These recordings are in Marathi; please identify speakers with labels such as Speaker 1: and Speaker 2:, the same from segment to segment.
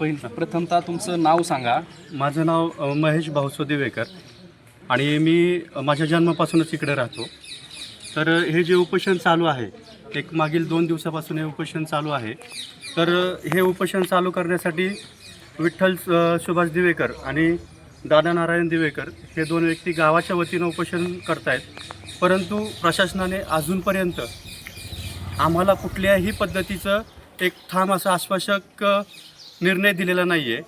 Speaker 1: पहिलं प्रथमतः तुमचं नाव सांगा.
Speaker 2: माझं नाव अ, महेश भाऊसो दिवेकर आणि मी अ, माझ्या जन्मापासूनच इकडे राहतो. तर अ, हे जे उपोषण चालू आहे एक मागील दोन दिवसापासून हे उपोषण चालू आहे. तर अ, हे उपोषण चालू करण्यासाठी विठ्ठल अ, सुभाष दिवेकर आणि दादा नारायण दिवेकर हे दोन व्यक्ती गावाच्या वतीनं उपोषण करतायत. परंतु प्रशासनाने अजूनपर्यंत आम्हाला कुठल्याही पद्धतीचं एक ठाम असं आश्वासक अ, निर्णय दिलेला नाही आहे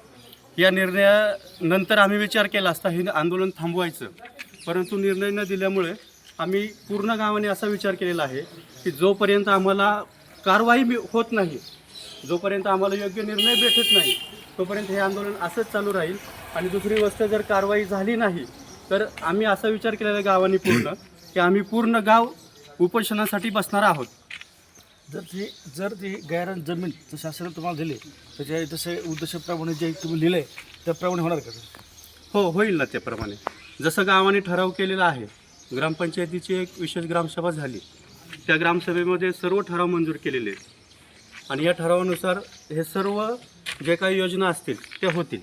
Speaker 2: या निर्णयानंतर आम्ही विचार केला असता हे आंदोलन थांबवायचं. परंतु निर्णय न दिल्यामुळे आम्ही पूर्ण गावाने असा विचार केलेला आहे की जोपर्यंत आम्हाला कारवाई मी- होत नाही जोपर्यंत आम्हाला योग्य निर्णय भेटत नाही तोपर्यंत हे आंदोलन असंच चालू राहील. आणि दुसरी गोष्ट जर कारवाई झाली नाही तर आम्ही असा विचार केलेला गावाने पूर्ण की आम्ही पूर्ण गाव उपोषणासाठी बसणार आहोत.
Speaker 3: जर ती जर ती गैरान जमीन जर शासनाने तुम्हाला दिली त्याच्या तसे उद्देशाप्रमाणे जे तुम्ही लिहिलं आहे त्याप्रमाणे होणार का? ते?
Speaker 2: हो होईल ना त्याप्रमाणे. जसं गावाने ठराव केलेला आहे ग्रामपंचायतीची एक विशेष ग्रामसभा झाली. त्या ग्रामसभेमध्ये सर्व ठराव मंजूर केलेले आहेत. आणि या ठरावानुसार हे सर्व जे काही योजना असतील त्या होतील.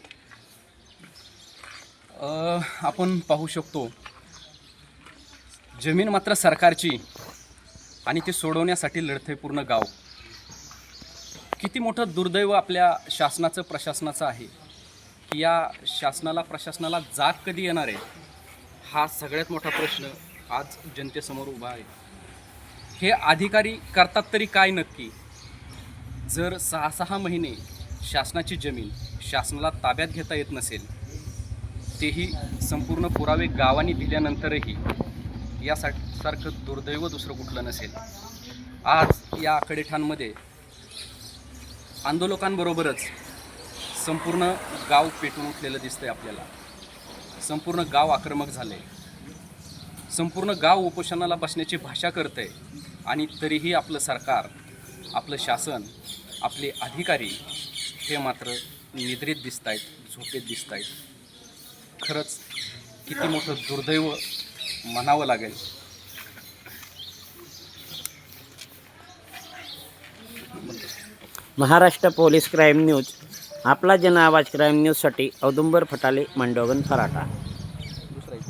Speaker 1: अ, आपण पाहू शकतो जमीन मात्र सरकारची आणि ते सोडवण्यासाठी लढते पूर्ण गाव. किती मोठं दुर्दैव आपल्या शासनाचं प्रशासनाचं आहे की या शासनाला प्रशासनाला जाग कधी येणार आहे? हा सगळ्यात मोठा प्रश्न आज जनतेसमोर उभा आहे. हे अधिकारी करतात तरी काय नक्की? जर सहा सहा महिने शासनाची जमीन शासनाला ताब्यात घेता येत नसेल तेही संपूर्ण पुरावे गावांनी दिल्यानंतरही यासाठी सारखं दुर्दैव दुसरं कुठलं नसेल. आज या आखडेठांमध्ये आंदोलकांबरोबरच संपूर्ण गाव पेटून उठलेलं दिसतंय आपल्याला. संपूर्ण गाव आक्रमक झाले संपूर्ण गाव उपोषणाला बसण्याची भाषा करतंय आणि तरीही आपलं सरकार आपलं शासन आपले अधिकारी हे मात्र निद्रित दिसत आहेत झोपेत दिसत आहेत खरंच किती मोठं दुर्दैव म्हणावं लागेल.
Speaker 4: Maharashtra police crime news. आपला जन आवाज क्राईम न्यूजसाठी औदुंबर फटाले मंडोगन फराटा